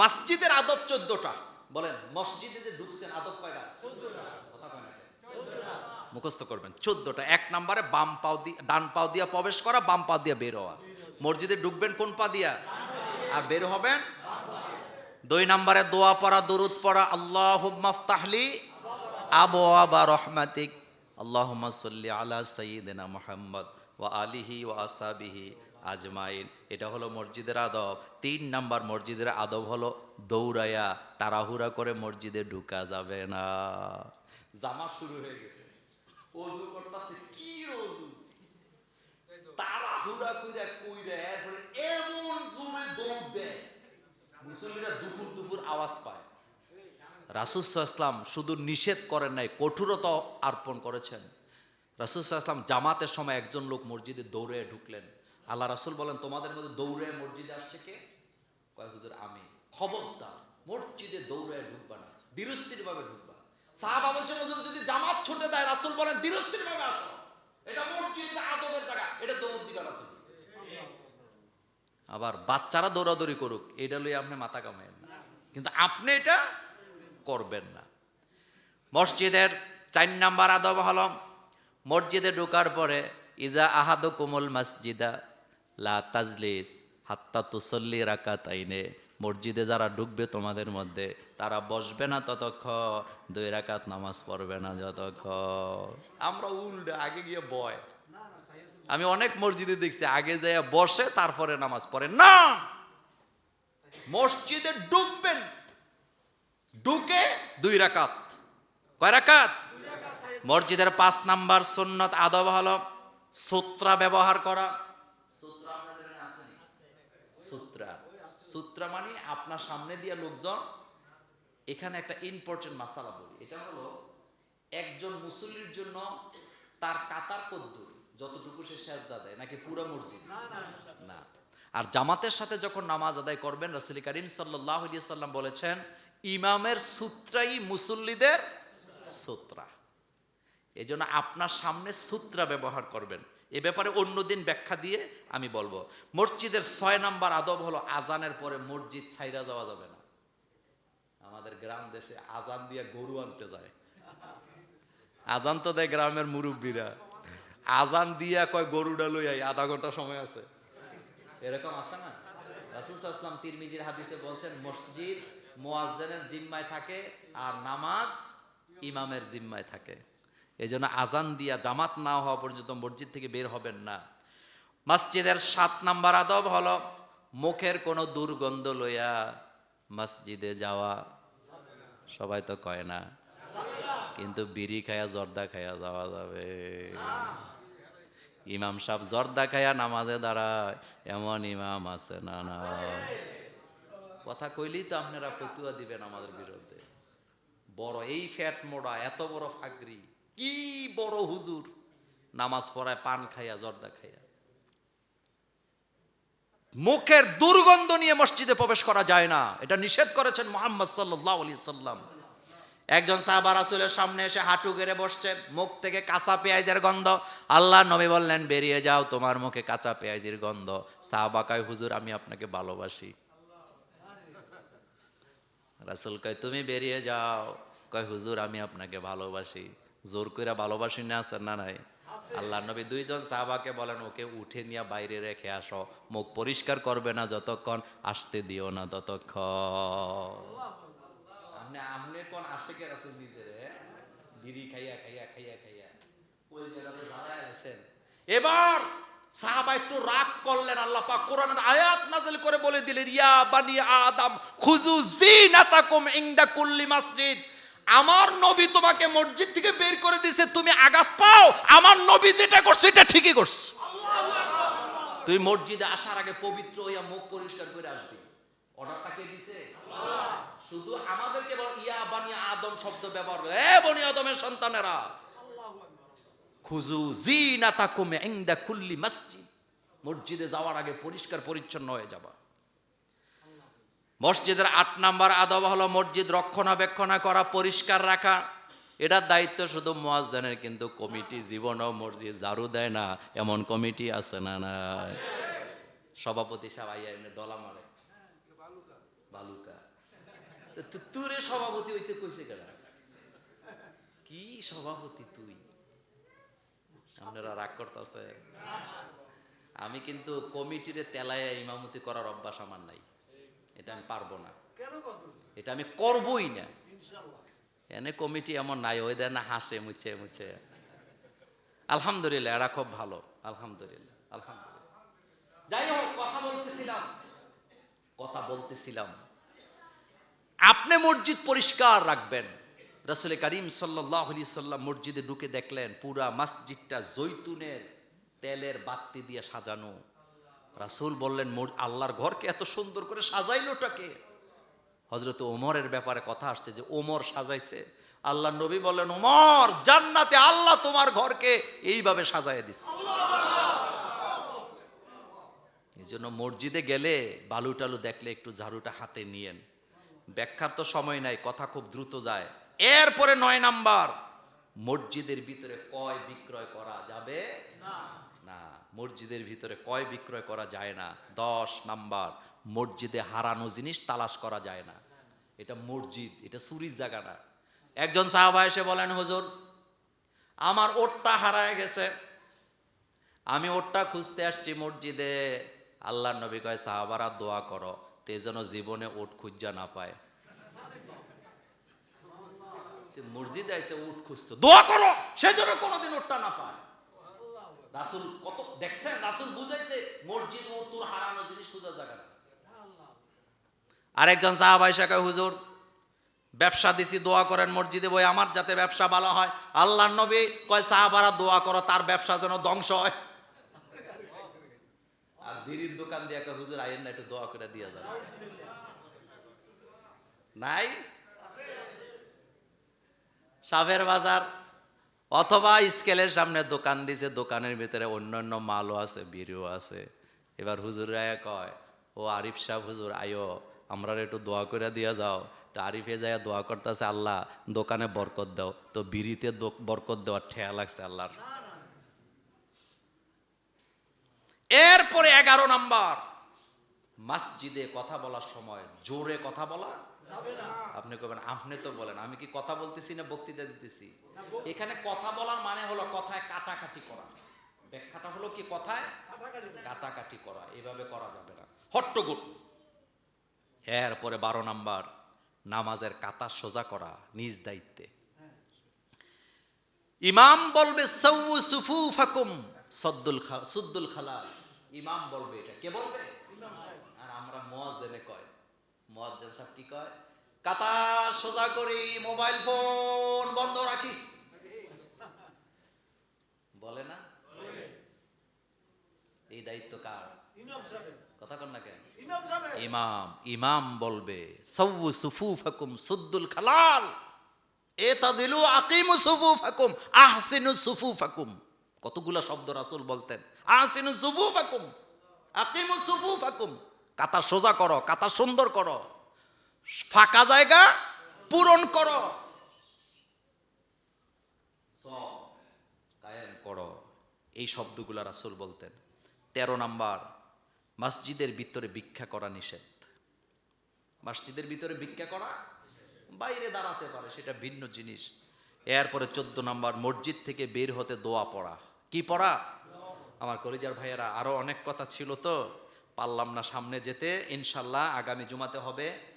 মসজিদের আদব চোদ্দটা। বলেন মসজিদে যে ঢুকছেন আদব কয়টা? মুখস্থ করবেন চোদ্দটা। এক নম্বরে বাম পাও দিয়ে ডান পাও দিয়া প্রবেশ করা বাম পাও দিয়া বের হওয়া। মসজিদে ঢুকবেন কোন পা দিয়া? আর বের হবেন? দুই নম্বরে দোয়া পড়া দরুদ পড়া আল্লাহ মাফতাহলি আবু আবা রহমাতিক। আল্লাহ সাল্লি আলা সঈদিনা মোহাম্মদ ওয়া আলিহি ওয়া আসাবিহি আজমাইন। এটা হলো মসজিদের আদব। তিন নাম্বার মসজিদের আদব হলো দৌড়াইয়া তাড়াহুড়া করে মসজিদে ঢুকা যাবে না। জামা শুরু হয়ে গেছে। অজু করতেছে, কি অজু তাড়াহুড়া কইরা কইরা এরপরে এমন জোরে দৌড় দেয়। মুসল্লিরা দুপুর দুপুর আওয়াজ পায়। রাসুসাল্লাম শুধু নিষেধ করেন নাই, কঠোরতা অর্পণ করেছেন। রাসুসাল্লাম জামাতের সময় একজন লোক মসজিদে দৌড়ে ঢুকলেন। আল্লাহ রাসুল বলেন, তোমাদের মধ্যে দৌড়ে মসজিদে আসছে কে? কয়, হুজুর, আমি। খবরদার, মসজিদে দৌড়ে ঢুকবা না ধীরস্থির ভাবে ঢুকবা। সাহাবা বলছেন, হুজুর, যদি জামাত ছুটে দেয়, রাসুল বলেন ধীরস্থির ভাবে আসো। এটা মসজিদে আদবের জায়গা, এটা দৌড় দিবা না তুমি। আবার বাচ্চারা দৌড়াদৌড়ি করুক, এটা লইয়ে আপনি মাথা কামাইন না। কিন্তু আপনি এটা করবেন না। মসজিদের চার নাম্বার আদব হল, মসজিদে ঢোকার পরে, ইজা আহাদ কোমল মসজিদা লা তাজলিস, হাত্তা তুসল্লি রাকাত আইনে মসজিদে যারা ঢুকবে তোমাদের মধ্যে, তারা বসবে না ততক্ষণ, দুই রাকাত নামাজ পড়বে না যতক্ষণ। আমরা উল্টে আগে গিয়ে বয়। আমি অনেক মসজিদে দেখছি, আগে যাইয়া বসে, তারপরে নামাজ পড়ে। না! মসজিদে ঢুকবেন, ঢুকে দুই রাকাত। কয় রাকাত? মসজিদের পাঁচ নাম্বার সুন্নত আদব হলো সূত্রা ব্যবহার করা সূত্রা আপনাদের এখানে আছে নি? সূত্রা মানে আপনার সামনে দিয়ে লোকজন এখানে একটা ইম্পর্টেন্ট মাসালা বলি। এটা হলো একজন মুসল্লির জন্য তার কাতার কদ্দুর যতটুকু সে সেজদা দেয় নাকি পুরো মসজিদ? না আর জামাতের সাথে যখন নামাজ আদায় করবেন রসুল করিম সাল্লাহ সাল্লাম বলেছেন ইমামের সূত্রাই মুসল্লিদের সূত্রা। এই জন্য আপনার সামনে সূত্রা ব্যবহার করবেন। এ ব্যাপারে অন্যদিন ব্যাখ্যা দিয়ে আমি বলব। মসজিদের ছয় নাম্বার আদব হলো আজানের পরে মসজিদ ছাইরা যাওয়া যাবে না। আমাদের গ্রাম দেশে আজান দিয়ে গরু আনতে যায়। আজান তো দেয় গ্রামের মুরব্বীরা। আজান দিয়া কয় গরুটা লই আই আধা ঘণ্টা সময় আছে। এরকম আছে না? রাসুল আসলাম তিরমিজির হাদিসে বলছেন, মসজিদ মোয়াজ্জেনের জিম্মায় থাকে আর নামাজ ইমামের জিম্মায় থাকে। এই জন্য আজান দিয়া জামাত না হওয়া পর্যন্ত মসজিদ থেকে বের হবেন না। মসজিদের সাত নাম্বার আদব হলো মুখের কোনো দুর্গন্ধ লইয়া মসজিদে যাওয়া। সবাই তো কয় না, কিন্তু বিড়ি খায়া জর্দা খায়া যাওয়া যাবে। ইমাম সাহেব জর্দা খায়া নামাজে দাঁড়ায়, এমন ইমাম আছে না না। কথা কইলেই তো আপনারা ফতুয়া দিবেন আমাদের বিরুদ্ধে। বড় এই ফ্যাট মোড়া, এত বড় ফাগরি। কি বড় হুজুর। নামাজ পড়ায় পান খাইয়া, জর্দা খাইয়া। মুখের দুর্গন্ধ নিয়ে মসজিদে প্রবেশ করা যায় না। এটা নিষেধ করেছেন মোহাম্মদ সাল্লাম। একজন সাহাবা রাসুলের সামনে এসে হাঁটু গেড়ে বসছে। মুখ থেকে কাঁচা পেঁয়াজের গন্ধ। আল্লাহ নবী বললেন, বেরিয়ে যাও, তোমার মুখে কাঁচা পেঁয়াজের গন্ধ। সাহাবা কয়, হুজুর, আমি আপনাকে ভালোবাসি। রাসুল কয়, তুমি বেরিয়ে যাও। কয়, হুজুর, আমি আপনাকে ভালোবাসি। জোর করে ভালোবাসি না আছেন না নাই? আল্লাহ নবী দুইজন সাহাবাকে বলেন ওকে উঠে নিয়ে বাইরে রেখে আসো। মুখ পরিষ্কার করবে না যতক্ষণ আসতে দিও না ততক্ষণ। আপনি কোন আশেকের আছেন নিজের বিড়ি খাইয়া খাইয়া খাইয়া খাইয়া। ওই আছেন? এবার সাহাবা একটু রাগ করলেন আল্লাহ পাক কোরআনের আয়াত নাযিল করে বলে দিলেন ইয়া বানি আদম খুজু জিনাতাকুম ইনদা কুল্লি মসজিদ। আমার নবী তোমাকে মসজিদ থেকে বের করে দিয়েছে তুমি আঘাত পাও। আমার নবী যেটা করছে, এটা ঠিকই করছে। তুই মসজিদে আসার আগে পবিত্র হইয়া মুখ পরিষ্কার করে আসবি। অর্ডারটা কে দিছে? শুধু আমাদেরকে ইয়া বানি আদম শব্দ ব্যবহার এ বনি আদমের সন্তানেরা। খুজু জিনাতাকুম ইনদা কুল্লি মসজিদ। মসজিদে যাওয়ার আগে পরিষ্কার পরিচ্ছন্ন হয়ে যাবা। মসজিদের আট নাম্বার আদব হলো মসজিদ রক্ষণাবেক্ষণা করা, পরিষ্কার রাখা। এটার দায়িত্ব শুধু মোয়াজ্জানের, কিন্তু কমিটি জীবনও মসজিদ ঝাড়ু দেয় না। এমন কমিটি আছে না না সভাপতি সাহেব ডলা মারে। তুরে সভাপতি হইতে কইছে কি সভাপতি তুই? আপনারা রাগ করতেছে আমি কিন্তু কমিটিরে তেলায় ইমামতি করার অভ্যাস আমার নাই। এটা আমি পারব না। এটা আমি করবই না। এনে কমিটি এমন নাই ওই দেয় না হাসে মুছে মুছে। আলহামদুলিল্লাহ এরা খুব ভালো। আলহামদুলিল্লাহ আলহামদুলিল্লাহ। যাই হোক কথা বলতেছিলাম। কথা বলতেছিলাম। আপনি মসজিদ পরিষ্কার রাখবেন। রসুল করিম সাল্লাহ আলি সাল্লাম মসজিদে ঢুকে দেখলেন পুরা মসজিদটা জৈতুনের তেলের বাতি দিয়ে সাজানো। রাসূল বললেন আল্লাহর ঘরকে এত সুন্দর করে সাজাইলোটাকে হজরত ওমরের ব্যাপারে কথা আসছে যে, ওমর সাজাইছে। আল্লাহ নবী বললেন, ওমর, জান্নাতে আল্লাহ তোমার ঘরকে এইভাবে সাজায় দিচ্ছে। এই জন্য মসজিদে গেলে বালু টালু দেখলে একটু ঝাড়ুটা হাতে নিয়েন। ব্যাখ্যার তো সময় নাই, কথা খুব দ্রুত যায়। এরপরে নয় নাম্বার, মসজিদের ভিতরে কয় বিক্রয় করা যাবে? না মসজিদের ভিতরে কয় বিক্রয় করা যায় না? দশ নাম্বার, মসজিদে হারানো জিনিস তালাশ করা যায় না। এটা মসজিদ, এটা চুরির জায়গা না। একজন সাহাবা এসে বলেন, হুজুর, আমার ওটটা হারায় গেছে। আমি ওটটা খুঁজতে আসছি মসজিদে। আল্লাহ নবী কয়, সাহাবারা দোয়া করো, তে যেন জীবনে ওট খুঁজা না পায়। মসজিদে আইসে উট খুঁজতো। দোয়া করো, সে যেন কোনোদিন ওটটা না পায়। রাসুল কত, দেখছেন? রাসুল বুঝাইছে, মসজিদ ও তোর হারানো জিনিস খোঁজার জায়গা আরেকজন সাহাবাই শাখা হুজুর, ব্যবসা দিছি, দোয়া করেন মসজিদে বই, আমার যাতে ব্যবসা ভালো হয়। আল্লাহ নবী কয়, সাহাবারা দোয়া করো, তার ব্যবসা যেন ধ্বংস হয়। আর বিড়ির দোকান দিয়ে একটা হুজুর আইন না, একটু দোয়া করে দিয়ে যাবে নাই? সাবের বাজার অথবা স্কেলের সামনে দোকান দিছে, দোকানের ভিতরে অন্য অন্য মালও আছে, বিড়িও আছে। এবার হুজুর রায় কয়, ও আরিফ সাহ হুজুর, আয়ো আমরা একটু দোয়া করে দিয়া যাও। তো আরিফে যায় দোয়া করতেছে, আল্লাহ, দোকানে বরকত দাও। তো বিড়িতে বরকত দেওয়ার ঠেয়া লাগছে আল্লাহর। এরপরে এগারো নাম্বার। মসজিদে কথা বলার সময় জোরে কথা বলা? যাবে না। আপনি কবেন আপনি তো বলেন আমি কি কথা বলতেছি না বক্তৃতা দিতেছি? এখানে কথা বলার মানে হলো কথায় কাটাকাটি করা। ব্যাখ্যাটা হলো কি কথায়? কাটাকাটি। করা। এভাবে করা যাবে না। হট্টগোল। এরপরে বারো নাম্বার নামাজের কাতা সোজা করা নিজ দায়িত্বে। ইমাম বলবে সৌ সুফু ফাকুম সদ্দুল খা সুদ্দুল খালাল। ইমাম বলবে এটা। কে বলবে? আর আমরা মোয়াজ্জেনে কয়? মোয়াজ্জেন সাহেব কি কয়? কাতা সোজা করি, মোবাইল ফোন বন্ধ রাখি। বলে না? এই দায়িত্ব কার? কথা কন না কেন? ইমাম ইমাম বলবে সৌ সুফু ফাকুম সুদ্দুল খালাল। এটা দিলু আকিমু সুফু ফাকুম আহসিনু সুফু ফাকুম কতগুলা শব্দ রাসূল বলতেন। আহসিনু সুফু ফাকুম আকিমু ফাকুম কাতা সোজা করো, কাতা সুন্দর করো। ফাঁকা জায়গা পূরণ করো। করো। এই শব্দগুলা রাসূল বলতেন। তেরো নাম্বার, মসজিদের ভিতরে ভিক্ষা করা নিষেধ। মসজিদের ভিতরে ভিক্ষা করা বাইরে দাঁড়াতে পারে, সেটা ভিন্ন জিনিস। এরপরে চোদ্দ নম্বর, মসজিদ থেকে বের হতে দোয়া পড়া। কি পড়া? আমার কলিজার ভাইয়েরা আরও অনেক কথা ছিল তো, পারলাম না সামনে যেতে। ইনশাল্লাহ আগামী জুমাতে হবে।